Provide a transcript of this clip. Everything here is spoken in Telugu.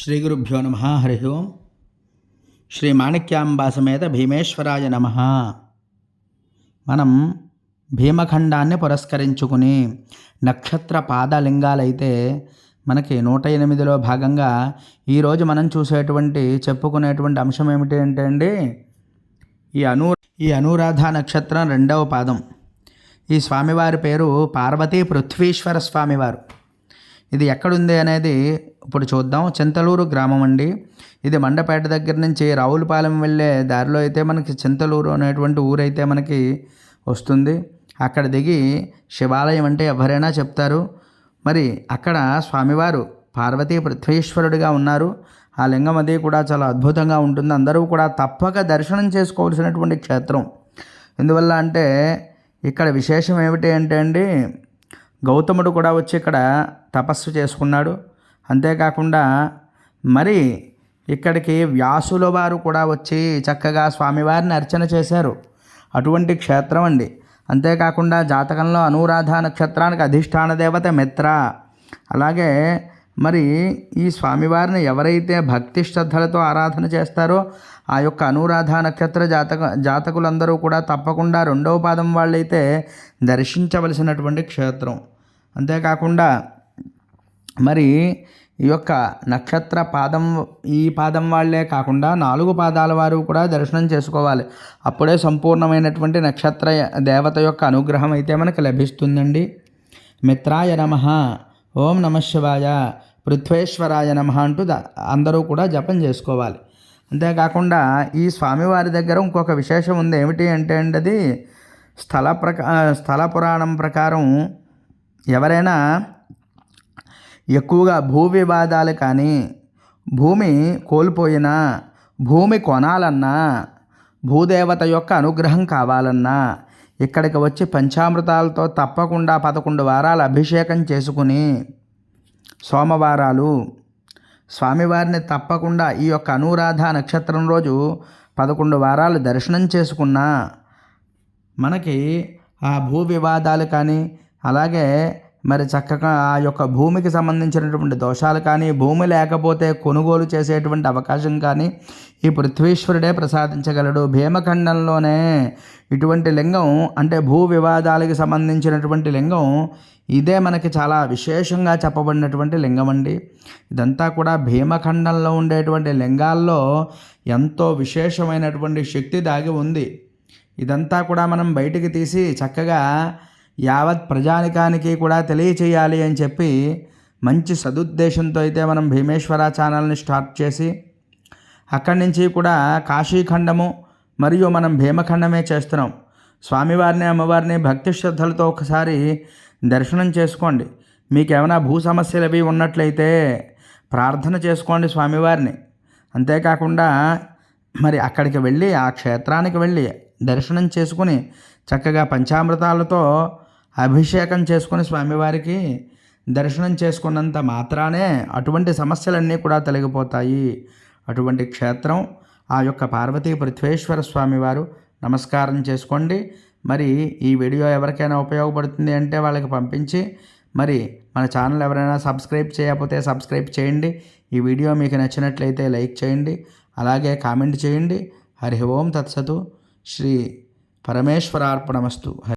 శ్రీ గురుభ్యో నమ హరి ఓం. శ్రీ మాణిక్యాంబా సమేత భీమేశ్వరాయ నమ. మనం భీమఖండాన్ని పురస్కరించుకుని నక్షత్ర పాదలింగాలైతే మనకి నూట ఎనిమిదిలో భాగంగా ఈరోజు మనం చూసేటువంటి చెప్పుకునేటువంటి అంశం ఏమిటి అంటే అండి ఈ అను ఈ అనురాధ నక్షత్రం రెండవ పాదం. ఈ స్వామివారి పేరు పార్వతీ పృథ్వీశ్వర స్వామివారు. ఇది ఎక్కడుంది అనేది ఇప్పుడు చూద్దాం. చింతలూరు గ్రామం అండి. ఇది మండపేట దగ్గర నుంచి రావులపాలెం వెళ్ళే దారిలో అయితే మనకి చింతలూరు అనేటువంటి ఊరైతే మనకి వస్తుంది. అక్కడ దిగి శివాలయం అంటే ఎవరైనా చెప్తారు. మరి అక్కడ స్వామివారు పార్వతీ పృథ్వీశ్వరుడిగా ఉన్నారు. ఆ లింగం అది కూడా చాలా అద్భుతంగా ఉంటుంది. అందరూ కూడా తప్పక దర్శనం చేసుకోవాల్సినటువంటి క్షేత్రం. ఎందువల్ల అంటే ఇక్కడ విశేషం ఏమిటి అంటే అండి గౌతముడు కూడా వచ్చి ఇక్కడ తపస్సు చేసుకున్నాడు. అంతేకాకుండా మరి ఇక్కడికి వ్యాసుల వారు కూడా వచ్చి చక్కగా స్వామివారిని అర్చన చేశారు. అటువంటి క్షేత్రం అండి. అంతేకాకుండా జాతకంలో అనురాధ నక్షత్రానికి అధిష్టాన దేవత మిత్ర. అలాగే మరి ఈ స్వామివారిని ఎవరైతే భక్తి శ్రద్ధలతో ఆరాధన చేస్తారో ఆ యొక్క అనురాధ నక్షత్ర జాతక జాతకులందరూ కూడా తప్పకుండా రెండవ పాదం వాళ్ళైతే దర్శించవలసినటువంటి క్షేత్రం. అంతేకాకుండా మరి ఈ యొక్క నక్షత్ర పాదం ఈ పాదం వాళ్ళే కాకుండా నాలుగు పాదాల వారు కూడా దర్శనం చేసుకోవాలి. అప్పుడే సంపూర్ణమైనటువంటి నక్షత్ర దేవత యొక్క అనుగ్రహం అయితే మనకు లభిస్తుందండి. మిత్రాయ నమ. ఓం నమ శివాయ. పృథ్వేశ్వరాయ నమ అంటూ అందరూ కూడా జపం చేసుకోవాలి. అంతేకాకుండా ఈ స్వామివారి దగ్గర ఇంకొక విశేషం ఉంది. ఏమిటి అంటే అండి అది స్థల ప్రకా స్థల పురాణం ప్రకారం ఎవరైనా ఎక్కువగా భూ వివాదాలు కానీ భూమి కోల్పోయినా భూమి కొనాలన్నా భూదేవత యొక్క అనుగ్రహం కావాలన్నా ఇక్కడికి వచ్చి పంచామృతాలతో తప్పకుండా పదకొండు వారాలు అభిషేకం చేసుకుని సోమవారాలు స్వామివారిని తప్పకుండా ఈ యొక్క అనురాధ నక్షత్రం రోజు పదకొండు వారాలు దర్శనం చేసుకున్నా మనకి ఆ భూ వివాదాలు కానీ అలాగే మరి చక్కగా ఆ యొక్క భూమికి సంబంధించినటువంటి దోషాలు కానీ భూమి లేకపోతే కొనుగోలు చేసేటువంటి అవకాశం కానీ ఈ పృథ్వీశ్వరుడే ప్రసాదించగలడు. భీమఖండంలోనే ఇటువంటి లింగం అంటే భూ వివాదాలకు సంబంధించినటువంటి లింగం ఇదే మనకి చాలా విశేషంగా చెప్పబడినటువంటి లింగం అండి ఇదంతా కూడా భీమఖండంలో ఉండేటువంటి లింగాల్లో ఎంతో విశేషమైనటువంటి శక్తి దాగి ఉంది. ఇదంతా కూడా మనం బయటికి తీసి చక్కగా యావత్ ప్రజానికానికి కూడా తెలియచేయాలి అని చెప్పి మంచి సదుద్దేశంతో అయితే మనం భీమేశ్వర ఛానల్ని స్టార్ట్ చేసి అక్కడి నుంచి కూడా కాశీఖండము మరియు మనం భీమఖండమే చేస్తున్నాం. స్వామివారిని అమ్మవారిని భక్తి శ్రద్ధలతో ఒకసారి దర్శనం చేసుకోండి. మీకు ఏమైనా భూ సమస్యలు అవి ఉన్నట్లయితే ప్రార్థన చేసుకోండి స్వామివారిని. అంతేకాకుండా మరి అక్కడికి వెళ్ళి ఆ క్షేత్రానికి వెళ్ళి దర్శనం చేసుకుని చక్కగా పంచామృతాలతో అభిషేకం చేసుకుని స్వామివారికి దర్శనం చేసుకున్నంత మాత్రానే అటువంటి సమస్యలన్నీ కూడా తొలగిపోతాయి. అటువంటి క్షేత్రం ఆ యొక్క పార్వతీ పృథ్వేశ్వర స్వామివారు నమస్కారం చేసుకోండి. మరి ఈ వీడియో ఎవరికైనా ఉపయోగపడుతుంది అంటే వాళ్ళకి పంపించి మరి మన ఛానల్ ఎవరైనా సబ్స్క్రైబ్ చేయకపోతే సబ్స్క్రైబ్ చేయండి. ఈ వీడియో మీకు నచ్చినట్లయితే లైక్ చేయండి. అలాగే కామెంట్ చేయండి. హరి ఓం తత్సతు. శ్రీ పరమేశ్వరార్పణమస్తు.